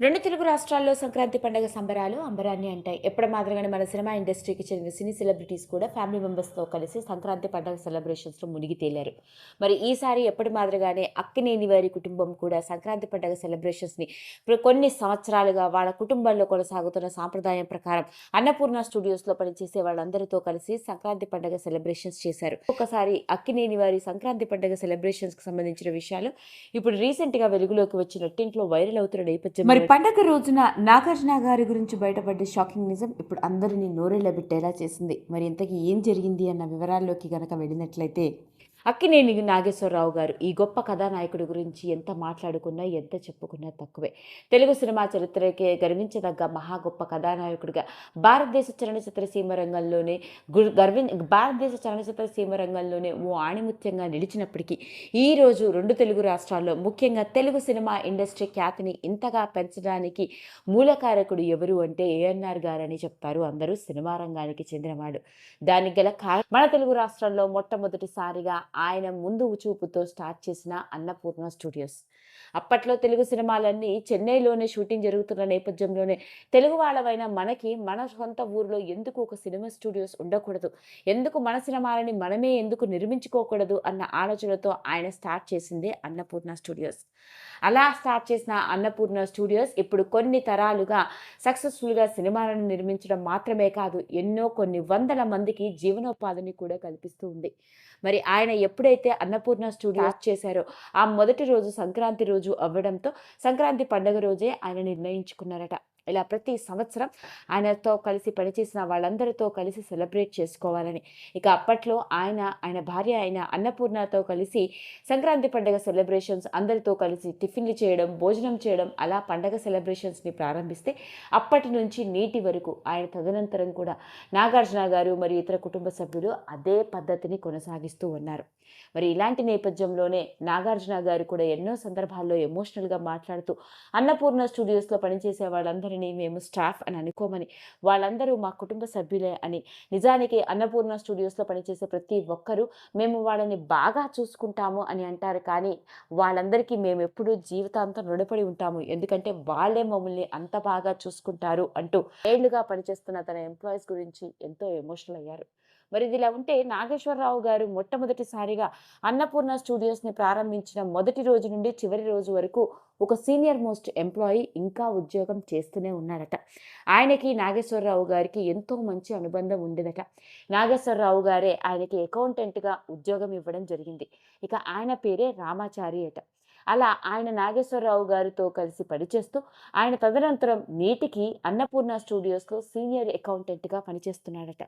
రెండు తెలుగు రాష్ట్రాల్లో సంక్రాంతి పండుగ సంబరాలు అంబరాన్ని అంటాయి. ఎప్పటి మాదిరిగానే మన సినిమా ఇండస్ట్రీకి చెందిన సినీ సెలబ్రిటీస్ కూడా ఫ్యామిలీ మెంబర్స్తో కలిసి సంక్రాంతి పండుగ సెలబ్రేషన్స్లో మునిగి తేలారు. మరి ఈసారి ఎప్పటి మాదిరిగానే అక్కినేని వారి కుటుంబం కూడా సంక్రాంతి పండుగ సెలబ్రేషన్స్ని కొన్ని సంవత్సరాలుగా వాళ్ళ కుటుంబంలో కొనసాగుతున్న సాంప్రదాయం ప్రకారం అన్నపూర్ణ స్టూడియోస్లో పనిచేసే వాళ్ళందరితో కలిసి సంక్రాంతి పండుగ సెలబ్రేషన్స్ చేశారు. ఒకసారి అక్కినేని వారి సంక్రాంతి పండుగ సెలబ్రేషన్స్కి సంబంధించిన విషయాలు ఇప్పుడు రీసెంట్గా వెలుగులోకి వచ్చి నెట్టింట్లో వైరల్ అవుతున్న నేపథ్యం మరి పండగ రోజున నాగార్జున గారి గురించి బయటపడ్డ షాకింగ్ నిజం ఇప్పుడు అందరినీ నోరెళ్ళబెట్టేలా చేసింది. మరి ఇంతకీ ఏం జరిగింది అన్న వివరాల్లోకి గనక వెళ్ళినట్లయితే అక్కినేని నాగేశ్వరరావు గారు ఈ గొప్ప కథానాయకుడి గురించి ఎంత మాట్లాడుకున్నా ఎంత చెప్పుకున్నా తక్కువే. తెలుగు సినిమా చరిత్రకే గర్వించదగ్గ మహా గొప్ప కథానాయకుడిగా భారతదేశ చలనచిత్ర సీమ రంగంలోనే గర్వి భారతదేశ చలనచిత్ర సీమ రంగంలోనే ఓ ఆణిముత్యంగా నిలిచినప్పటికీ ఈ రోజు రెండు తెలుగు రాష్ట్రాల్లో ముఖ్యంగా తెలుగు సినిమా ఇండస్ట్రీ ఖ్యాతిని ఇంతగా పెంచడానికి మూలకారకుడు ఎవరు అంటే ఏఎన్ఆర్ గారని చెప్తారు అందరూ సినిమా రంగానికి చెందినవాడు దానికి గల మన తెలుగు రాష్ట్రాల్లో మొట్టమొదటిసారిగా ఆయన ముందు చూపుతో స్టార్ట్ చేసిన అన్నపూర్ణ స్టూడియోస్. అప్పట్లో తెలుగు సినిమాలన్నీ చెన్నైలోనే షూటింగ్ జరుగుతున్న నేపథ్యంలోనే తెలుగు వాళ్ళమైన మనకి మన సొంత ఊరిలో ఎందుకు ఒక సినిమా స్టూడియోస్ ఉండకూడదు? ఎందుకు మన సినిమాలని మనమే ఎందుకు నిర్మించుకోకూడదు? అన్న ఆలోచనతో ఆయన స్టార్ట్ చేసింది అన్నపూర్ణ స్టూడియోస్. అలా స్టార్ట్ చేసిన అన్నపూర్ణ స్టూడియోస్ ఇప్పుడు కొన్ని తరాలుగా సక్సెస్ఫుల్గా సినిమాలను నిర్మించడం మాత్రమే కాదు ఎన్నో కొన్ని వందల మందికి జీవనోపాధిని కూడా కల్పిస్తూ ఉంది. మరి ఆయన ఎప్పుడైతే అన్నపూర్ణ స్టూడియో చేశారో ఆ మొదటి రోజు సంక్రాంతి రోజు అవ్వడంతో సంక్రాంతి పండుగ రోజే ఆయన నిర్ణయించుకున్నారట. ఇలా ప్రతి సంవత్సరం ఆయనతో కలిసి పనిచేసిన వాళ్ళందరితో కలిసి సెలబ్రేట్ చేసుకోవాలని. ఇక అప్పట్లో ఆయన ఆయన భార్య అయిన అన్నపూర్ణతో కలిసి సంక్రాంతి పండుగ సెలబ్రేషన్స్ అందరితో కలిసి టిఫిన్లు చేయడం భోజనం చేయడం అలా పండగ సెలబ్రేషన్స్ని ప్రారంభిస్తే అప్పటి నుంచి నీటి వరకు ఆయన తదనంతరం కూడా నాగార్జున గారు మరియు ఇతర కుటుంబ సభ్యులు అదే పద్ధతిని కొనసాగిస్తూ ఉన్నారు. మరి ఇలాంటి నేపథ్యంలోనే నాగార్జున గారు కూడా ఎన్నో సందర్భాల్లో ఎమోషనల్గా మాట్లాడుతూ అన్నపూర్ణ స్టూడియోస్లో పనిచేసే వాళ్ళందరూ వారిని మేము స్టాఫ్ అని అనుకోమని వాళ్ళందరూ మా కుటుంబ సభ్యులే అని నిజానికి అన్నపూర్ణ స్టూడియోస్లో పనిచేసే ప్రతి ఒక్కరూ మేము వాళ్ళని బాగా చూసుకుంటాము అని అంటారు. కానీ వాళ్ళందరికీ మేము ఎప్పుడూ జీవితాంతం రుణపడి ఉంటాము. ఎందుకంటే వాళ్ళే మమ్మల్ని అంత బాగా చూసుకుంటారు అంటూ ఏళ్ళుగా పనిచేస్తున్న తన ఎంప్లాయీస్ గురించి ఎంతో ఎమోషనల్ అయ్యారు. మరి ఇది ఇలా ఉంటే నాగేశ్వరరావు గారు మొట్టమొదటిసారిగా అన్నపూర్ణ స్టూడియోస్ని ప్రారంభించిన మొదటి రోజు నుండి చివరి రోజు వరకు ఒక సీనియర్ మోస్ట్ ఎంప్లాయీ ఇంకా ఉద్యోగం చేస్తూనే ఉన్నాడట. ఆయనకి నాగేశ్వరరావు గారికి ఎంతో మంచి అనుబంధం ఉండేదట. నాగేశ్వరరావు గారే ఆయనకి అకౌంటెంట్గా ఉద్యోగం ఇవ్వడం జరిగింది. ఇక ఆయన పేరే రామాచారి అట. అలా ఆయన నాగేశ్వరరావు గారితో కలిసి పనిచేస్తూ ఆయన తదనంతరం నేటికి అన్నపూర్ణ స్టూడియోస్లో సీనియర్ అకౌంటెంట్గా పనిచేస్తున్నాడట.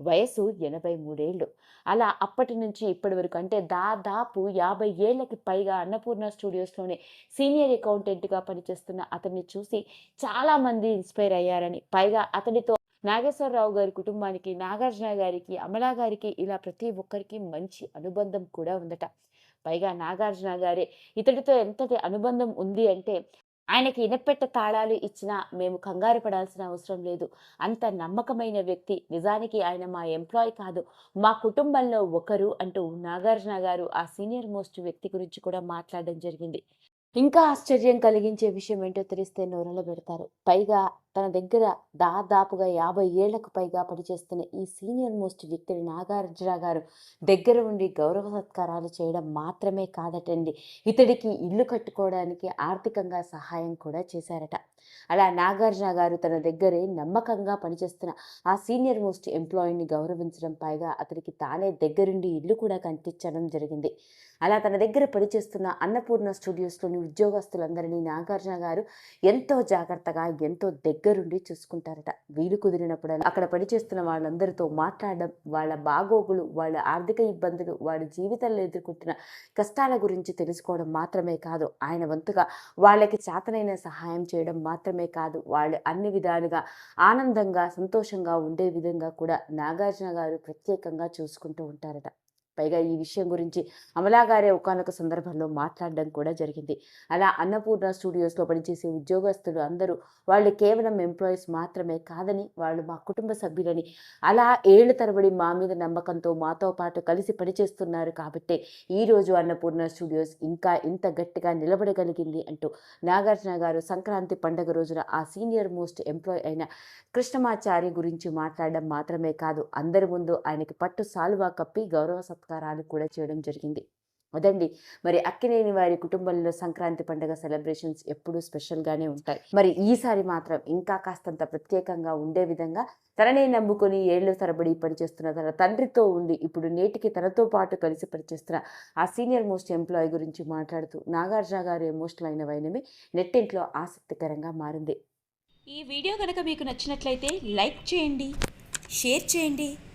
వయసు ఎనభై మూడేళ్ళు. అలా అప్పటి నుంచి ఇప్పటి వరకు అంటే దాదాపు యాభై ఏళ్ళకి పైగా అన్నపూర్ణ స్టూడియోస్లోనే సీనియర్ అకౌంటెంట్గా పనిచేస్తున్న అతన్ని చూసి చాలామంది ఇన్స్పైర్ అయ్యారని పైగా అతనితో నాగేశ్వరరావు గారి కుటుంబానికి నాగార్జున గారికి అమలా గారికి ఇలా ప్రతి ఒక్కరికి మంచి అనుబంధం కూడా ఉందట. పైగా నాగార్జున గారే. ఇతడితో ఎంతటి అనుబంధం ఉంది అంటే ఆయనకి ఇనపెట్ట తాళాలు ఇచ్చినా మేము కంగారు పడాల్సిన అవసరం లేదు. అంత నమ్మకమైన వ్యక్తి నిజానికి ఆయన మా ఎంప్లాయ్ కాదు. మా కుటుంబంలో ఒకరు అంటూ నాగార్జున గారు ఆ సీనియర్ మోస్ట్ వ్యక్తి గురించి కూడా మాట్లాడడం జరిగింది. ఇంకా ఆశ్చర్యం కలిగించే విషయం ఏంటో తెలిస్తే నోరలో పెడతారు. పైగా తన దగ్గర దాదాపుగా యాభై ఏళ్ళకు పైగా పనిచేస్తున్న ఈ సీనియర్ మోస్ట్ వ్యక్తిని నాగార్జున గారు దగ్గర ఉండి గౌరవ సత్కారాలు చేయడం మాత్రమే కాదటండి. ఇతడికి ఇల్లు కట్టుకోవడానికి ఆర్థికంగా సహాయం కూడా చేశారట. అలా నాగార్జున గారు తన దగ్గరే నమ్మకంగా పనిచేస్తున్న ఆ సీనియర్ మోస్ట్ ఎంప్లాయీని గౌరవించడం పైగా అతడికి తానే దగ్గరుండి ఇల్లు కూడా కనిపించడం జరిగింది. అలా తన దగ్గర పనిచేస్తున్న అన్నపూర్ణ స్టూడియోస్లోని ఉద్యోగస్తులందరినీ నాగార్జున గారు ఎంతో జాగ్రత్తగా ఎంతో దగ్గరుండి చూసుకుంటారట. వీలు కుదిరినప్పుడు అక్కడ పనిచేస్తున్న వాళ్ళందరితో మాట్లాడడం వాళ్ళ బాగోగులు వాళ్ళ ఆర్థిక ఇబ్బందులు వాళ్ళ జీవితంలో ఎదుర్కొంటున్న కష్టాల గురించి తెలుసుకోవడం మాత్రమే కాదు. ఆయన వంతుగా వాళ్ళకి చేతనైన సహాయం చేయడం మాత్రమే కాదు. వాళ్ళు అన్ని విధాలుగా ఆనందంగా సంతోషంగా ఉండే విధంగా కూడా నాగార్జున గారు ప్రత్యేకంగా చూసుకుంటూ ఉంటారట. పైగా ఈ విషయం గురించి అమలా గారే సందర్భంలో మాట్లాడడం కూడా జరిగింది. అలా అన్నపూర్ణ స్టూడియోస్లో పనిచేసే ఉద్యోగస్తులు అందరూ వాళ్ళు కేవలం ఎంప్లాయీస్ మాత్రమే కాదని వాళ్ళు మా కుటుంబ సభ్యులని అలా ఏళ్ళ తరబడి మా మీద నమ్మకంతో మాతో పాటు కలిసి పనిచేస్తున్నారు కాబట్టి ఈరోజు అన్నపూర్ణ స్టూడియోస్ ఇంకా ఇంత గట్టిగా నిలబడగలిగింది అంటూ నాగార్జున గారు సంక్రాంతి పండగ రోజున ఆ సీనియర్ మోస్ట్ ఎంప్లాయ్ అయిన కృష్ణమాచారి గురించి మాట్లాడడం మాత్రమే కాదు అందరి ముందు ఆయనకి పట్టు సాలువా కప్పి గౌరవ సత్కారాలు కూడా చేయడం జరిగింది. అదండి. మరి అక్కినేని వారి కుటుంబంలో సంక్రాంతి పండుగ సెలబ్రేషన్స్ ఎప్పుడూ స్పెషల్గానే ఉంటాయి. మరి ఈసారి మాత్రం ఇంకా కాస్తంత ప్రత్యేకంగా ఉండే విధంగా తననే నమ్ముకొని ఏళ్ళు తరబడి పనిచేస్తున్న తన తండ్రితో ఉండి ఇప్పుడు నేటికి తనతో పాటు కలిసి పనిచేస్తున్న ఆ సీనియర్ మోస్ట్ ఎంప్లాయ్ గురించి మాట్లాడుతూ నాగార్జున గారు ఎమోషనల్ అయిన వైనమే నెట్టింట్లో ఆసక్తికరంగా మారింది. ఈ వీడియో కనుక మీకు నచ్చినట్లయితే లైక్ చేయండి షేర్ చేయండి.